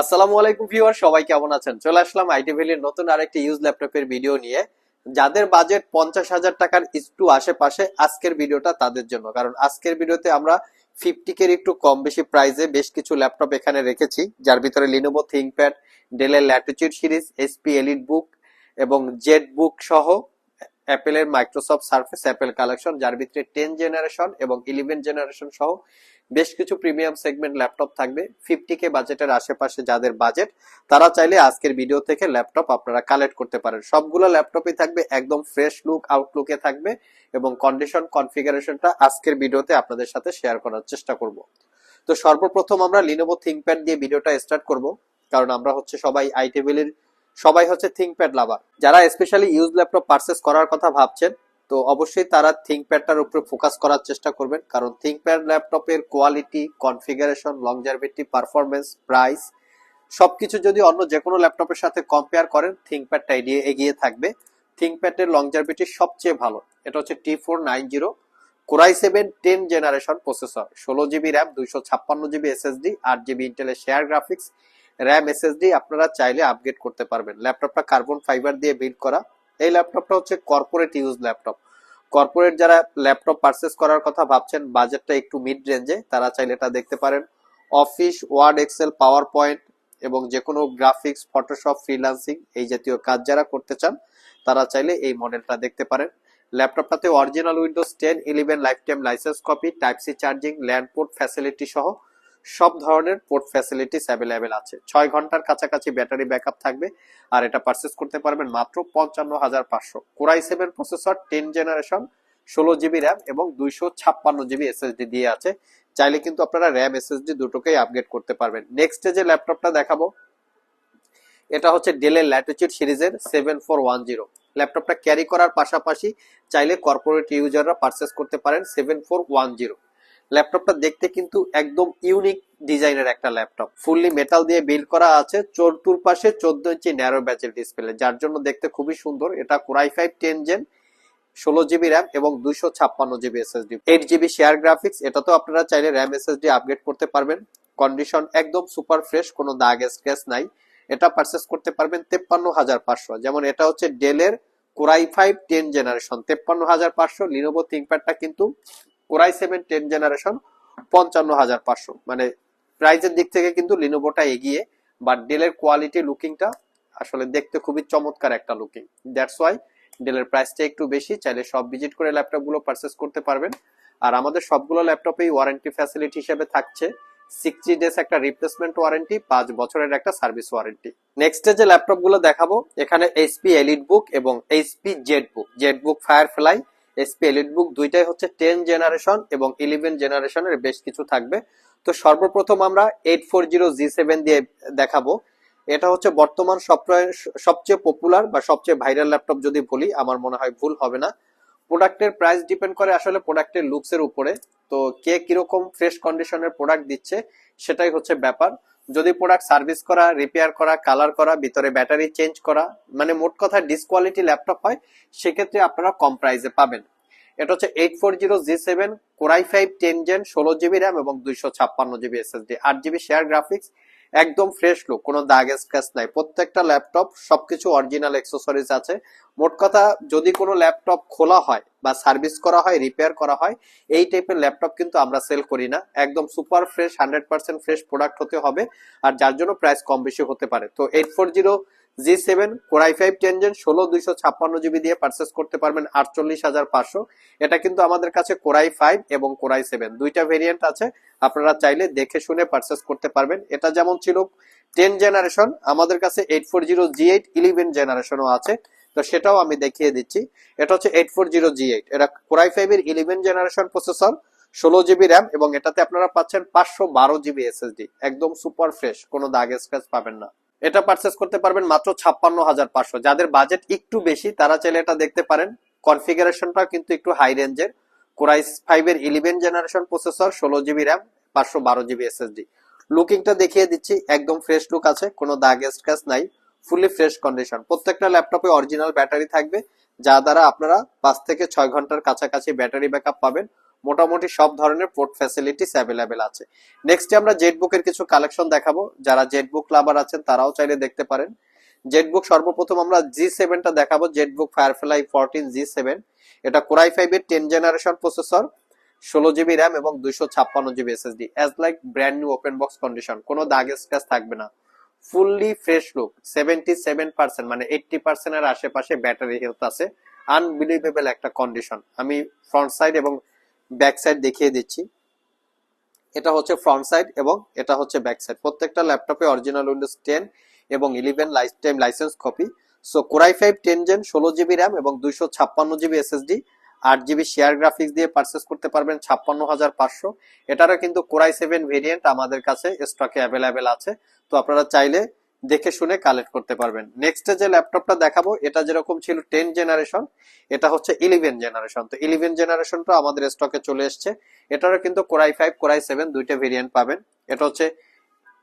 আসসালামু আলাইকুম ভিউয়ার, সবাই কেমন আছেন? চলে আসলাম আইটি ভ্যালির নতুন আরেকটি ইউজ ল্যাপটপের ভিডিও নিয়ে। যাদের বাজেট পঞ্চাশ হাজার টাকার একটু আশেপাশে, আজকের ভিডিওটা তাদের জন্য। কারণ আজকের ভিডিওতে আমরা ফিফটি কের একটু কম বেশি প্রাইসে বেশ কিছু ল্যাপটপ এখানে রেখেছি, যার ভিতরে লিনোভো থিঙ্কপ্যাড ডেলের Latitude series HP Elite Book এবং জেড বুক সহ অ্যাপেলের মাইক্রোসফট সার্ফেস অ্যাপেল কালেকশন যার ভিতরে টেন জেনারেশন এবং ইলেভেন জেনারেশন সহ বেশ কিছু প্রিমিয়াম সেগমেন্ট ল্যাপটপ থাকবে। ফিফটি কে বাজেটের আশেপাশে যাদের বাজেট তারা চাইলে আজকের ভিডিও থেকে ল্যাপটপ আপনারা কালেক্ট করতে পারেন। সবগুলো ল্যাপটপই থাকবে, একদম ফ্রেশ লুক আউটলুকে থাকবে এবং কন্ডিশন কনফিগারেশনটা আজকের ভিডিওতে আপনাদের সাথে শেয়ার করার চেষ্টা করব। তো সর্বপ্রথম আমরা লিনোভো থিঙ্কপ্যাড দিয়ে ভিডিওটা স্টার্ট করব, কারণ আমরা হচ্ছে সবাই আইটেবিলের সবাই হচ্ছে থিঙ্কপ্যাড লাভার যারা স্পেশালি ইউজ ল্যাপটপ পারচেস করার কথা ভাবছেন তো অবশ্যই তারা থিঙ্কপ্যাডটার উপরে ফোকাস করার চেষ্টা করবেন, কারণ থিঙ্কপ্যাড ল্যাপটপের quality configuration longevity performance price সবকিছু যদি অন্য যে কোনো ল্যাপটপের সাথে কম্পেয়ার করেন থিঙ্কপ্যাডটা এগিয়ে এগিয়ে থাকবে। থিঙ্কপ্যাডের লংজারভিটি সবচেয়ে ভালো। এটা হচ্ছে T four nine zero core i seven ten generation processor ষোলো জিবি র্যাম দুইশো ছাপ্পান্ন জিবি এসএসডি আট জিবি ইন্টেলের শেয়ার গ্রাফিক্স র্যাম এসএসডি আপনারা চাইলে আপগ্রেড করতে পারবেন। ল্যাপটপটা কার্বন ফাইবার দিয়ে বিল্ড করা। এই ল্যাপটপটা হচ্ছে কর্পোরেট ইউজ ল্যাপটপ কর্পোরেট যারা ল্যাপটপ পারচেস করার কথা ভাবছেন বাজেটটা একটু মিড রেঞ্জে তারা চাইলে এটা দেখতে পারেন। Office Word Excel PowerPoint এবং যে কোনো গ্রাফিক্স ফটোশপ ফ্রিল্যান্সিং এই জাতীয় কাজ যারা করতে চান, তারা চাইলে এই মডেলটা দেখতে পারেন। ল্যাপটপটাতে original Windows ten eleven lifetime licence copy type C charging LAN port facility সহ সব ধরনের পোর্ট ফ্যাসিলিটিস অ্যাভেলেবেল আছে। ছয় ঘণ্টার কাছাকাছি ব্যাটারি ব্যাকআপ থাকবে আর এটা পারচেস করতে পারবেন মাত্র পঞ্চান্ন হাজার পাঁচশো। Core i seven processor ten generation ষোলো জিবি র্যাম এবং দুইশো ছাপ্পান্ন জিবি এসএসডি দিয়ে আছে। চাইলে কিন্তু আপনারা র্যাম এসএসডি দুটোকেই আপগ্রেড করতে পারবেন। নেক্সট যে ল্যাপটপটা দেখাবো, এটা হচ্ছে ডেলের ল্যাটিচিউড সিরিজের সেভেন ফোর ওয়ান জিরো ল্যাপটপটা ক্যারি করার পাশাপাশি চাইলে কর্পোরেট ইউজাররা পারচেস করতে পারেন সেভেন ফোর ওয়ান জিরো ল্যাপটপটা দেখতে কিন্তু একদম ইউনিক ডিজাইনের একটা ল্যাপটপ। ফুললি মেটাল দিয়ে বিল্ড করা আছে চতুর পাশে চোদ্দ ইঞ্চি ন্যারো ব্যাচের ডিসপ্লে যার জন্য দেখতে খুবই সুন্দর। এটা core i five ten gen ষোলো জিবি র্যাম এবং দুইশো ছাপ্পান্ন GB SSD eight GB share graphics এটা তো আপনারা চাইলে র্যাম এসএসডি আপগ্রেড করতে পারবেন। কন্ডিশন একদম সুপার ফ্রেশ কোনো দাগ স্ক্র্যাচ নাই। এটা পারচেস করতে পারবেন তেপ্পান্ন হাজার পাঁচশো। যেমন এটা হচ্ছে ডেলের কোরাই ফাইভ টেন জেনারেশন তেপ্পান্ন হাজার পাঁচশো। লিনোভো থিঙ্কপ্যাডটা কিন্তু কোরাই সেভেন টেন জেনারেশন পঞ্চান্ন হাজার পাঁচশো। মানে প্রাইজের দিক থেকে কিন্তু লিনোভোটা এগিয়ে বাট ডেলের কোয়ালিটি লুকিংটা আসলে দেখতে খুবই চমৎকার একটা লুকিং দ্যাটস ওয়াই ডেলের প্রাইসটা একটু বেশি, চাইলে সব ভিজিট করে ল্যাপটপগুলো পারচেস করতে পারবেন। আর আমাদের সবগুলো ল্যাপটপেই ওয়ারেন্টি ফ্যাসিলিটি হিসেবে থাকছে। সিক্সটি ডেজ একটা রিপ্লেসমেন্ট ওয়ারেন্টি পাঁচ বছরের একটা সার্ভিস ওয়ারেন্টি নেক্সট যে ল্যাপটপগুলো দেখাবো, এখানে এইচপি এলিট বুক এবং HP Z book Z book firefly SP book দুইটাই হচ্ছে টেন জেনারেশন এবং ইলেভেন জেনারেশনের বেশ কিছু থাকবে। তো সর্বপ্রথম আমরা eight four zero G seven দিয়ে দেখাবো। এটা হচ্ছে বর্তমান সবচেয়ে পপুলার বা সবচেয়ে ভাইরাল ল্যাপটপ যদি বলি, আমার মনে হয় ভুল হবে না। প্রোডাক্টের প্রাইস ডিপেন্ড করে আসলে প্রোডাক্টের লুকসের উপরে। তো কে কীরকম ফ্রেশ কন্ডিশনের প্রোডাক্ট দিচ্ছে, সেটাই হচ্ছে ব্যাপার। যদি প্রোডাক্ট সার্ভিস করা রিপেয়ার করা কালার করা, ভিতরে ব্যাটারি চেঞ্জ করা মানে মোট কথা ডিসকোয়ালিটি ল্যাপটপ হয়, সেক্ষেত্রে আপনারা কম প্রাইসে পাবেন। এটা হচ্ছে eight four zero G seven core i five ten gen ষোলো জিবি র্যাম এবং দুইশো ছাপ্পান্ন জিবি এসএসডি আট জিবি শেয়ার গ্রাফিক্স একদম ফ্রেশ লুক কোনো দাগ স্ক্র্যাচ নাই। প্রত্যেকটা ল্যাপটপ সবকিছু অরিজিনাল অ্যাক্সেসরিজ আছে। মোট কথা, যদি কোনো ল্যাপটপ খোলা হয় বা সার্ভিস করা হয় রিপেয়ার করা হয়, এই টাইপের ল্যাপটপ কিন্তু আমরা সেল করি না। একদম super fresh hundred percent fresh product হতে হবে। আর যার জন্য প্রাইস কম বেশি হতে পারে। তো eight four zero G seven core i five ten gen ষোলো, দুইশো ছাপ্পান্ন জিবি দিয়ে পারচেস করতে পারবেন আটচল্লিশ হাজার পাঁচশো। এটা কিন্তু আমাদের কাছে কোরাই ফাইভ এবং কোরাই সেভেন দুইটা ভেরিয়েন্ট আছে, আপনারা চাইলে দেখে শুনে পারচেস করতে পারবেন। এটা যেমন ছিল টেন জেনারেশন আমাদের কাছে eight four zero G eight eleven জেনারেশনও আছে, তো সেটাও আমি দেখিয়ে দিচ্ছি। এটা হচ্ছে eight four zero G eight এটা কোরাই ফাইভ এর ইলেভেন জেনারেশন প্রসেসর ষোলো জিবি র্যাম এবং এটাতে আপনারা পাচ্ছেন পাঁচশো বারো জিবি এসএসডি একদম সুপার ফ্রেশ কোনো দাগ স্ক্র্যাচ পাবেন না। এটা পারচেস করতে পারবেন মাত্র ছাপ্পান্ন হাজার পাঁচশো। যাদের বাজেট একটু বেশি, তারা চাইলে এটা দেখতে পারেন। কনফিগারেশনটা কিন্তু একটু হাই রেঞ্জের কোরাই ফাইভ এর ইলেভেন জেনারেশন প্রসেসর ষোলো জিবি র্যাম পাঁচশো বারো জিবি এসএসডি লুকিংটা দেখিয়ে দিচ্ছি, একদম ফ্রেশ লুক আছে, কোনো দাগ স্ক্র্যাচ নাই ফুলি ফ্রেশ কন্ডিশন প্রত্যেকটা ল্যাপটপে অরিজিনাল ব্যাটারি থাকবে, যা দ্বারা আপনারা পাঁচ থেকে ছয় ঘণ্টার কাছাকাছি ব্যাটারি ব্যাকআপ পাবেন। মোটামুটি সব ধরনের পোর্ট ফ্যাসিলিটিস অ্যাভেলেবেল আছে। নেক্সট আমরা জেটবুকের কিছু কালেকশন দেখাবো। যারা জেটবুক লাভার আছেন, তারাও চাইলে দেখতে পারেন। জেটবুক সর্বপ্রথম আমরা জি সেভেনটা দেখাবো। ZBook Firefly fourteen G seven এটা কোরাই ফাইভ এর টেন জেনারেশন প্রসেসর ষোলো জিবি র্যাম এবং দুইশো ছাপ্পান্ন GB SSD as like brand new open box condition কোনো দাগ স্ক্র্যাচ থাকবে না। Fully fresh look seventy seven percent মানে এইটটি পার্সেন্টের আশেপাশে ব্যাটারি হেলথ আছে। আনবিলিভেবল একটা কন্ডিশন আমি ফ্রন্ট সাইড এবং ব্যাক সাইড দেখিয়ে দিচ্ছি। এটা হচ্ছে ফ্রন্ট সাইড এবং এটা হচ্ছে ব্যাক সাইড প্রত্যেকটা ল্যাপটপে অরিজিনাল উইন্ডোজ টেন এবং eleven lifetime license copy so core i five ten gen ষোলো জিবি র্যাম এবং দুইশো ছাপ্পান্ন জিবি এসএসডি আট জিবি শেয়ার গ্রাফিক্স দিয়ে পারচেস করতে পারবেন ছাপ্পান্ন হাজার পাঁচশো। এটারও কিন্তু কোরাই সেভেন ভেরিয়েন্ট আমাদের কাছে স্টকে অ্যাভেলেবেল আছে। তো আপনারা চাইলে দেখে শুনে কালেক্ট করতে পারবেন। নেক্সট যে ল্যাপটপটা দেখাবো, এটা যেরকম ছিল টেন জেনারেশন এটা হচ্ছে ইলেভেন জেনারেশন তো ইলেভেন জেনারেশনটা আমাদের স্টকে চলে এসছে। এটারও কিন্তু core i five core i seven দুইটা ভেরিয়েন্ট পাবেন। এটা হচ্ছে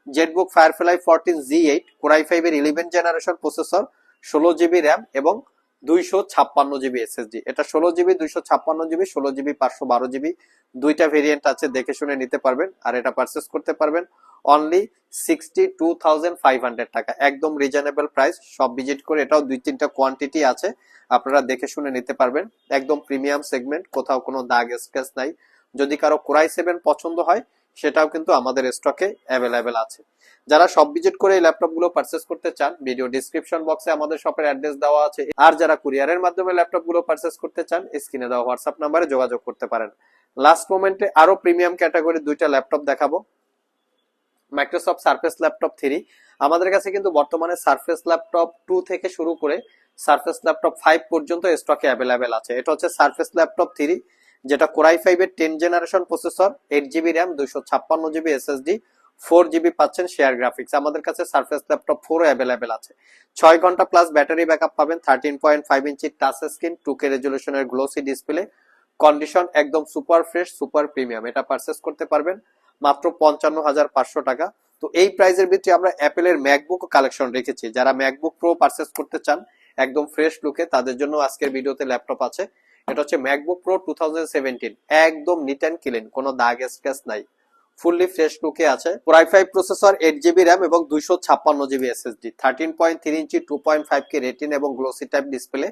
ZBook Firefly fourteen G eight core i five এর ইলেভেন জেনারেশন প্রসেসর ষোলো জিবি র্যাম এবং দুইশো ছাপ্পান্ন জিবি এসএসডি এটা ষোলো জিবি দুইশো ছাপ্পান্ন জিবি ষোলো জিবি পাঁচশো বারো জিবি দুইটা ভেরিয়েন্ট আছে, দেখে শুনে নিতে পারবেন। আর এটা পারচেস করতে পারবেন only sixty two thousand five hundred টাকা। একদম রিজনেবল প্রাইস সব ভিজিট করে এটাও দুই তিনটা কোয়ান্টিটি আছে, আপনারা দেখে শুনে নিতে পারবেন। একদম প্রিমিয়াম সেগমেন্ট কোথাও কোনো দাগ স্ক্র্যাচ নাই। যদি কারও কোরাই সেভেন পছন্দ হয়, সেটাও কিন্তু আমাদের স্টকে অ্যাভেলেবেল আছে। যারা সব ভিজিট করে এই ল্যাপটপগুলো পারচেস করতে চান ভিডিও ডিসক্রিপশন বক্সে আমাদের শপের অ্যাড্রেস দেওয়া আছে। আর যারা কুরিয়ারের মাধ্যমে ল্যাপটপগুলো পারচেস করতে চান স্ক্রিনে দেওয়া হোয়াটসঅ্যাপ নাম্বারে যোগাযোগ করতে পারেন। লাস্ট মোমেন্টে আরও প্রিমিয়াম ক্যাটাগরি দুইটা ল্যাপটপ দেখাবো। মাইক্রোসফট সার্ফেস ল্যাপটপ থ্রি আমাদের কাছে কিন্তু বর্তমানে সার্ফেস ল্যাপটপ টু থেকে শুরু করে সার্ফেস ল্যাপটপ ফাইভ পর্যন্ত স্টকে অ্যাভেলেবেল আছে। এটা হচ্ছে সার্ফেস ল্যাপটপ থ্রি যেটা কোরাই ফাইভ এর ten generation processor eight GB RAM দুইশো ছাপ্পান্ন জিবি এসএসডি ফোর জিবি পাচ্ছেন শেয়ার গ্রাফিক্স আমাদের কাছে সার্ফেস ল্যাপটপ ফোরও অ্যাভেলেবেল আছে। ছয় ঘণ্টা প্লাস ব্যাটারি ব্যাকআপ পাবেন thirteen point five inch touch screen two K রেজলিউশনের glossy display condition একদম সুপার ফ্রেশ সুপার প্রিমিয়াম এটা পারচেস করতে পারবেন। মাত্র পঞ্চান্ন হাজার পাঁচশো টাকা। তো এই প্রাইজের ভিতরে আমরা অ্যাপেলের ম্যাকবুক কালেকশন রেখেছি। যারা ম্যাকবুক প্রো পারচেস করতে চান, একদম ফ্রেশ লুকে তাদের জন্য আজকের ভিডিওতে ল্যাপটপ আছে। এটা হচ্ছে ম্যাকবুক প্রো টু একদম নিট অ্যান্ড ক্লিন কোনো দাগ স্ক্র্যাচ নাই। ফুললি ফ্রেশ লুকে আছে। Core i five processor eight GB RAM এবং দুইশো ছাপ্পান্ন GB SSD thirteen point three inch two point five K retina এবং glossy type display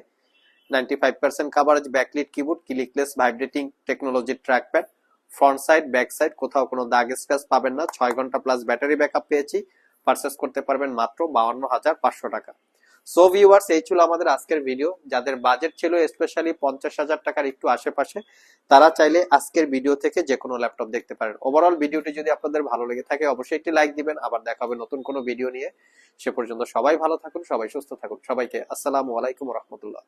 ninety five percent coverage backlit keyboard clickless vibrating technology trackpad front side, back side, কোথাও কোনো দাগ scratch পাবেন না। ছয় ঘণ্টা প্লাস ব্যাটারি ব্যাকআপ পেয়েছি। Purchase করতে পারবেন মাত্র বাউন্ন হাজার পাঁচশো টাকা। সো ভিউয়ার্স এই ছিল আমাদের আজকের ভিডিও যাদের বাজেট ছিল স্পেশালি পঞ্চাশ হাজার টাকার একটু আশেপাশে, তারা চাইলে আজকের ভিডিও থেকে যে কোনো ল্যাপটপ দেখতে পারেন। ওভারঅল ভিডিওটি যদি আপনাদের ভালো লেগে থাকে, অবশ্যই একটি লাইক দিবেন। আবার দেখা হবে নতুন কোনো ভিডিও নিয়ে। সে পর্যন্ত সবাই ভালো থাকুন, সবাই সুস্থ থাকুন। সবাইকে আসসালামু আলাইকুম রহমতুল্লাহ।